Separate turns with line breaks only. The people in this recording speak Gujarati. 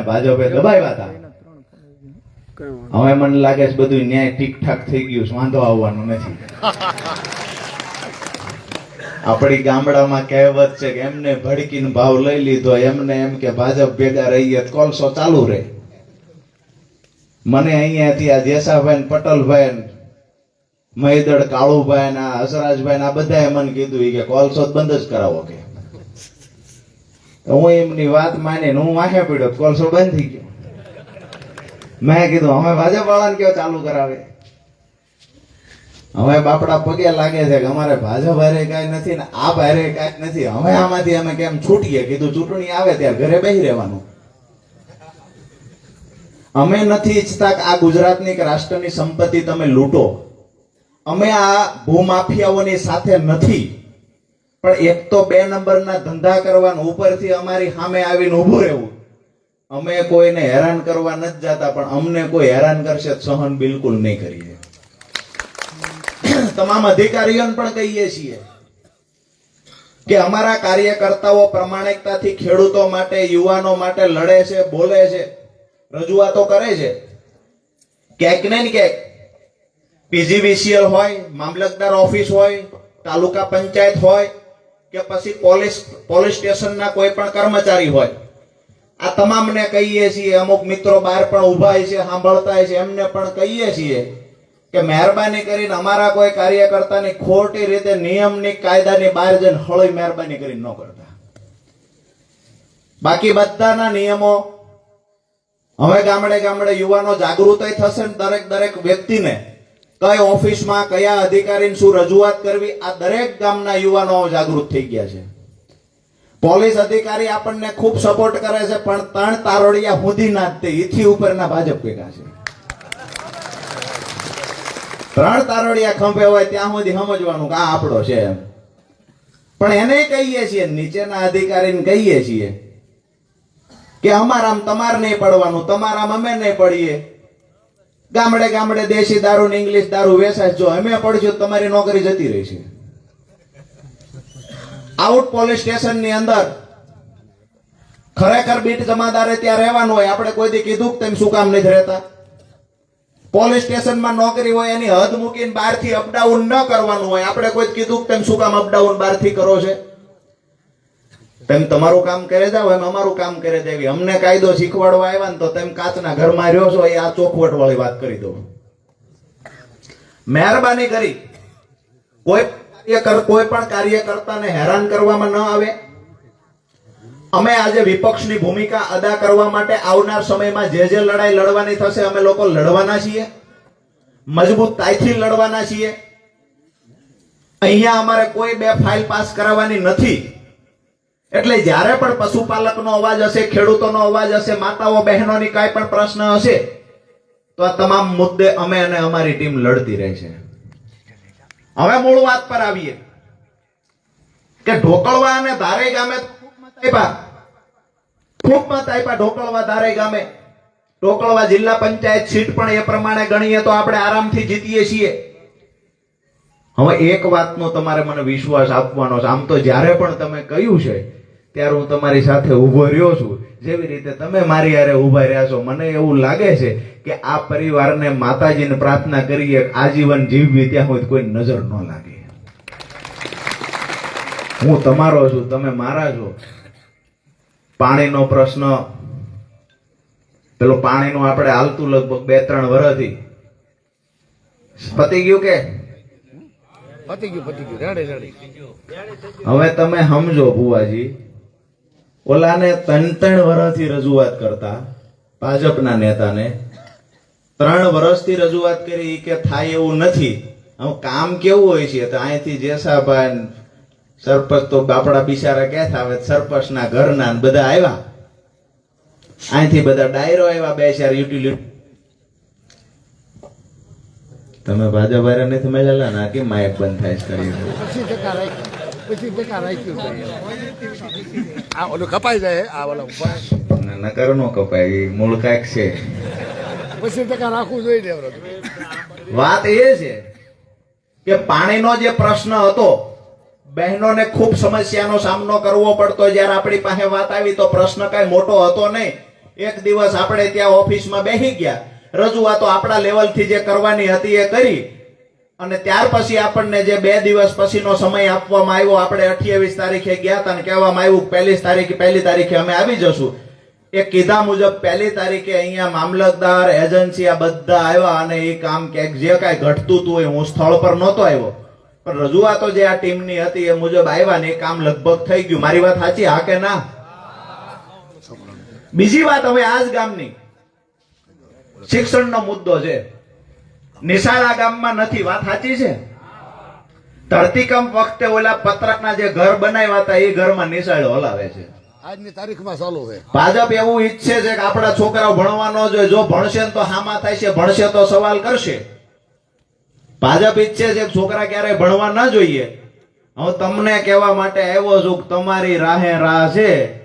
અને ભાજપે દબાવ્યા હતા. હવે મને લાગે છે બધું ન્યાય ઠીક ઠાક થઈ ગયું છે. વાંધો આવવાનો નથી. આપણી ગામડામાં કહેવત છે કે એમને ભડકીને ભાવ લઈ લીધો. એમને એમ કે ભાજપ ભેગા રહીએ કોલસો ચાલુ રહે. મને અહીંયાથી આ જેસાભાઈ પટલભાઈ મહીદળ કાળુભાઈ ને હસરાજભાઈ આ બધાએ મને કીધું કે કોલસો બંધ જ કરાવો કે. તો હું એમની વાત માની હું વાંખે પડ્યો કોલસો બંધ થઈ ગયો. મેં કીધું, અમે ભાજપ વાળાને કયો ચાલુ કરાવે? હવે બાપડા પગે લાગે છે કે અમારે ભાજપ હારે કાંઈ નથી ને આ હારે કાંઈ નથી. હવે આમાંથી અમે કેમ છૂટીએ? કીધું, ચૂંટણી આવે ત્યાં ઘરે બેસી રહેવાનું. અમે નથી ઈચ્છતા કે આ ગુજરાતની કે રાષ્ટ્રની સંપત્તિ તમે લૂંટો. અમે આ ભૂમાફિયાઓની સાથે નથી. પણ એક તો બે નંબરના ધંધા કરવાનું ઉપરથી અમારી સામે આવીને ઊભું રહેવું. અમે કોઈને હેરાન કરવા નથી જતા, પણ અમને કોઈ હેરાન કરશે સહન બિલકુલ નહીં કરીએ. તમામ અધિકારીઓને પણ કહીએ છીએ કે અમારા કાર્યકર્તાઓ પ્રમાણિકતાથી ખેડૂતો માટે, યુવાનો માટે લડે છે, બોલે છે, રજૂઆતો કરે છે. ક્યાંક ને ક્યાંક પીજીવીસીએલ હોય, મામલતદાર ઓફિસ હોય, તાલુકા પંચાયત હોય કે પછી પોલીસ પોલીસ સ્ટેશનના કોઈ પણ કર્મચારી હોય, આ તમામને કહીએ છીએ, અમુક મિત્રો બહાર પણ ઊભા છે સાંભળતા છે, એમને પણ કહીએ છીએ કે મહેરબાની કરીને અમારા કોઈ કાર્યકર્તાની ખોટી રીતે નિયમની કાયદાની બહાર જઈને હળી મહેરબાની કરીને ન કરતા. બાકી બધાના નિયમો હવે ગામડે ગામડે યુવાનો જાગૃત થશે ને દરેક દરેક વ્યક્તિને કઈ ઓફિસમાં કયા અધિકારીને શું રજૂઆત કરવી, આ દરેક ગામના યુવાનો જાગૃત થઈ ગયા છે. પોલીસ અધિકારી આપણને ખૂબ સપોર્ટ કરે છે, પણ ત્રણ તારોડિયા ના તે ઈથી ઉપરના ભાજપ ભેગા છે. ત્રણ તારોડિયા ખંભે હોય ત્યાં સુધી સમજવાનું કે આ આપણો છે એમ. પણ એને કહીએ છીએ, નીચેના અધિકારીને કહીએ છીએ કે અમારામાં તમારે નહીં પડવાનું, તમારામાં અમે નહીં પડીએ. ગામડે ગામડે દેશી દારૂ ને ઇંગ્લિશ દારૂ વેચાય જો અમે પડશું તમારી નોકરી જતી રહી છે. આઉટ પોલીસ સ્ટેશનની અંદર ખરેખર બીટ જમાદારે ત્યાં રહેવાનું હોય, આપણે કોઈ દી કીધું તેમ શું કામ નથી રહેતા? પોલીસ સ્ટેશનમાં નોકરી હોય, એની હદ મૂકીને બહારથી અપડાઉન ન કરવાનું હોય, આપણે કોઈ કીધું તેમ શું કામ અપડાઉન બહારથી કરો છે? તેમ તમારું કામ કરે જાવ એમ અમારું કામ કરે દેવી અમને કાયદો શીખવાડવા આવ્યા ને તો તેમ કાચના ઘરમાં રહ્યો છો, એ આ ચોખવટ વાળી વાત કરી દો મહેરબાની કરી. કોઈ કાર્યકર, કોઈ પણ કાર્યકર્તાને હેરાન કરવામાં ન આવે. અમે આજે વિપક્ષની ભૂમિકા અદા કરવા માટે આવનાર સમયમાં જે જે લડાઈ લડવાની થશે, અમે લોકો લડવાના છીએ. મજબૂતાઈથી લડવાના છીએ. અહીંયા અમારે કોઈ બે ફાઇલ પાસ કરાવવાની નથી. એટલે જ્યારે પણ પશુપાલકનો અવાજ હશે, ખેડૂતોનો અવાજ હશે, માતાઓ, બહેનોની કાંઈ પણ પ્રશ્ન હશે, તો આ તમામ મુદ્દે અમે અને અમારી ટીમ લડતી રહેશે હવે મૂળ વાત પર આવીએ. કે ઢોકળવા અને ધારે ગામે ખૂબ મત આપ્યા ઢોકળવા, ધારે ગામે. ઢોકળવા જિલ્લા પંચાયત સીટ પણ એ પ્રમાણે ગણીએ તો આપણે આરામથી જીતીએ છીએ. હવે એક વાતનો તમારે મને વિશ્વાસ આપવાનો છે. આમ તો જ્યારે પણ તમે કહ્યું છે ત્યારે હું તમારી સાથે ઊભો રહ્યો છું. જેવી રીતે તમે મારી હારે ઊભા રહ્યા છો મને એવું લાગે છે કે આ પરિવારને માતાજીને પ્રાર્થના કરીએ આજીવન જીવવી ત્યાં હોય કોઈ નજર ન લાગે. હું તમારો છું તમે મારા છો. પાણીનો પ્રશ્ન પેલો પાણીનું આપણે હાલતું લગભગ બે ત્રણ વર્ષથી પતી ગયું કે?
પતી ગયું પતી ગયું. Ready ready.
હવે તમે સમજો બુવાજી ઓલાને ત્રણ ત્રણ વર્ષથી રજૂઆત કરતા ભાજપના નેતાને ત્રણ વર્ષથી રજૂઆત કરી કે થાય એવું નથી. હવે કામ કેવું હોય છે? તો અહીંથી જેસાભાઈ સરપંચ તો બાપડા બિચારા ક્યાં આવે સરપંચના ઘરના બધા આવ્યા. અહીંથી બધા ડાયરો આવ્યા બે ચાર યુટિલિટી તમે ભાજપ વાળા નથી મળેલા ના? કે માયક બંધ થાય છે?
પછી બેકાર. આ ઓલું કપાઈ જાય આ ઓલા ઉપર.
નકર નો કપાય ઈ મૂળ કાંઈક છે.
પછી ટકા રાખવું જોઈએ
વાત એ છે કે પાણીનો જે પ્રશ્ન હતો બહેનોને ખૂબ સમસ્યાનો સામનો કરવો પડતો જ્યારે આપણી પાસે વાત આવી તો પ્રશ્ન કઈ મોટો હતો નહીં. એક દિવસ આપણે ત્યાં ઓફિસમાં બેસી ગયા. રજૂઆતો આપણા લેવલથી જે કરવાની હતી એ કરી. અને ત્યાર પછી આપણને જે બે દિવસ પછીનો સમય આપવામાં આવ્યો, આપણે અઠ્યાવીસ તારીખે ગયા હતા અને કહેવામાં આવ્યું પહેલી તારીખે પહેલી તારીખે અમે આવી જશું. એ કીધા મુજબ પહેલી તારીખે અહીંયા મામલતદાર, એજન્સી આ બધા આવ્યા અને એ કામ ક્યાંક જે કાંઈ ઘટતું હતું એ હું સ્થળ પર નહોતો આવ્યો. પણ રજૂઆતો જે આ ટીમની હતી એ મુજબ આવ્યા ને એ કામ લગભગ થઈ ગયું. મારી વાત સાચી, હા કે ના? બીજી વાત હવે આ જ ગામની શિક્ષણનો મુદ્દો છે. નિશાળા ગામમાં નથી વાત સાચી છે? ધરતીકંપ વખતે ઓલા પત્રકના જે ઘર બનાવ્યા હતા એ ઘરમાં નિશાળો હલાવે છે.
આજની તારીખમાં ચાલુ છે.
ભાજપ એવું ઈચ્છે છે કે આપણા છોકરાઓ ભણવા ન જોઈએ. જો ભણશે ને તો હામાં થાય છે ભણશે તો સવાલ કરશે. ભાજપ ઈચ્છે છે કે છોકરા ક્યારે ભણવા ન જોઈએ. હું તમને કહેવા માટે આવ્યો છું કે તમારી રાહે રાહ છે.